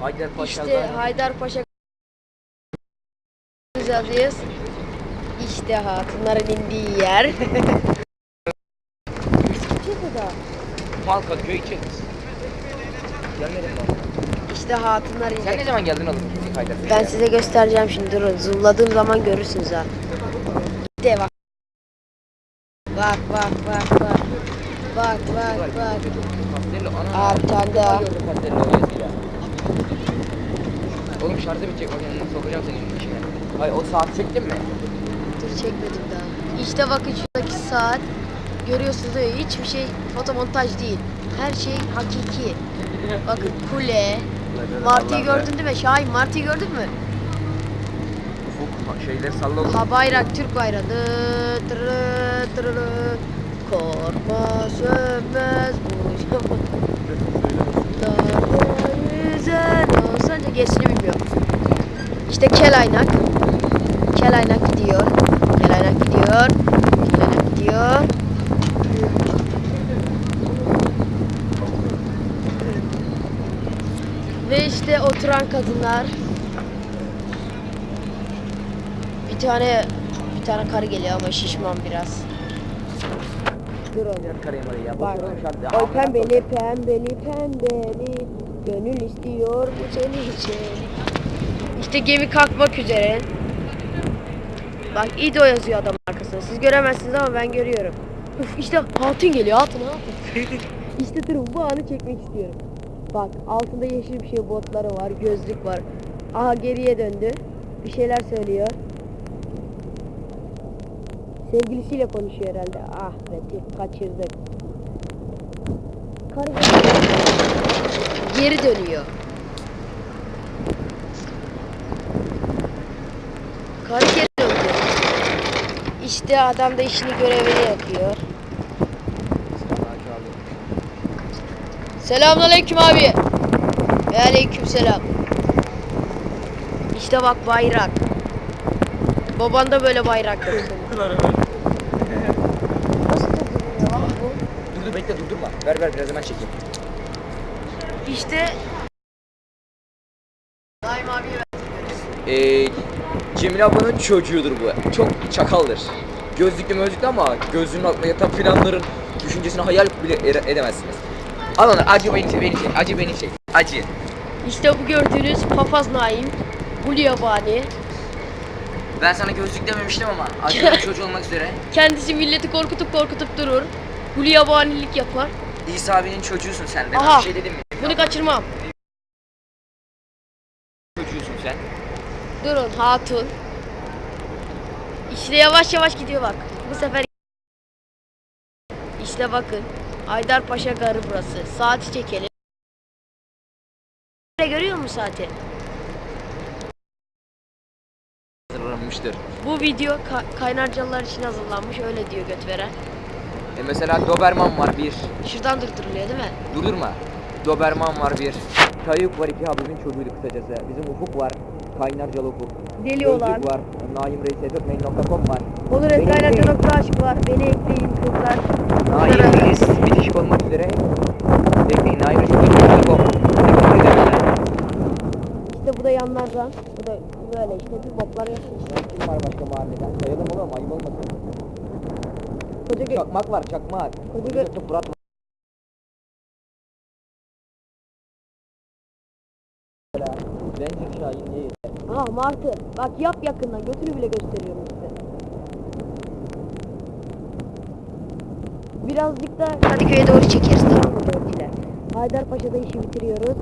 Haydarpaşa'da. İşte Haydarpaşa yazıyız. İşte hatunların indiği yer. Malka köy içeriz. Gelmedim ben. İşte hatunlar Sen ne zaman geldin oğlum? Gittik Haydarpaşa'ya. Ben size göstereceğim şimdi durun. Zoomladığım zaman görürsünüz ha. De bak. Bak bak bak bak. Bak bak bak. Bir tane daha. Oğlum şarjı bitecek bak yanına sokacağım seni şimdi içine. Hayır o saat çektin mi? Dur çekmedim daha. İşte bakın şuradaki saat. Görüyorsunuz değil mi? Hiçbir şey fotomontaj değil. Her şey hakiki. Bakın kule. Martı'yı gördün değil mi? Şahin Martı'yı gördün mü? Ufuk şeyleri salla oğlum. Ha bayrak Türk bayrağı. Dı, tırı, tırı. Korkma sönmez İşte kel aynak. Kel aynak gidiyor. Kel aynak gidiyor. Kel aynak gidiyor. Ve işte oturan kadınlar. Bir tane bir tane karı geliyor ama şişman biraz. Dur oğlum. Diğer karayı marayı ya. Bak. Oy pembeli pembeli pembeli Gönül istiyor bu seni içeri İşte gemi kalkmak üzere. Bak İdo yazıyor adam arkasında. Siz göremezsiniz ama ben görüyorum. Uf işte hatun geliyor hatun hatun. İşte durun bu anı çekmek istiyorum. Bak altında yeşil bir şey botları var gözlük var. Aha geriye döndü. Bir şeyler söylüyor. Sevgilisiyle konuşuyor herhalde. Ah be kaçırdık. Karı geri dönüyor. Karı geri döndü. İşte adam da işini görevini yapıyor. Selamünaleyküm abi. Ve aleyküm selam. İşte bak bayrak. Baban da böyle bayrak? Dur dur bekle durdurma. Ver ver biraz hemen çekeyim. İşte Daim abiye ver. Ee, Cemile ablanın çocuğudur bu. Çok çakaldır. Gözlüklü mözlüklü ama gözünün altında yatan planların düşüncesini hayal bile ede- edemezsiniz. Al onu acı beni çek, beni çek, acı beni çek, acı. İşte bu gördüğünüz papaz Naim, Huli Yabani. Ben sana gözlük dememiştim ama acı çocuğu olmak üzere. Kendisi milleti korkutup korkutup durur. Huli Yabanilik yapar. İsa abinin çocuğusun sen de. Aha. bir şey dedim mi? Bunu kaçırmam. Çocuğusun sen. Durun hatun. İşte yavaş yavaş gidiyor bak. Bu sefer İşte bakın. Haydarpaşa Garı burası. Saati çekelim. Görüyor musun saati? Hazırlanmıştır. Bu video ka- kaynarcalılar için hazırlanmış. Öyle diyor götveren. E mesela Doberman var bir. Şuradan durduruluyor değil mi? Durdurma. Doberman var bir. Tayyip var iki abimin çocuğuydu kısacası. Bizim Ufuk var. Kaynarcalı Ufuk. Deli Gözlük olan. var. Naim Reis var. Onur Beni Esra'yla ekleyin. Canok'ta aşk var. Beni ekleyin kızlar. Naim Reis bitişik olmak üzere. Bekleyin Naim Reis Canok'ta Bekleyin ederler. İşte bu da yanlardan. Bu da böyle işte bir botlar yapıyor. Kim var başka mahalleden? Sayalım oğlum ayıp olmasın. Koca gö- Çakmak var çakmak. Koca gö- Fırat var. Ranger Şahin değil. Aha Martı. Bak yap yakından. Götünü bile gösteriyorum size. Birazcık da Kadıköy'e doğru çekeriz tamam mı dörtüyle? Haydarpaşa'da işi bitiriyoruz.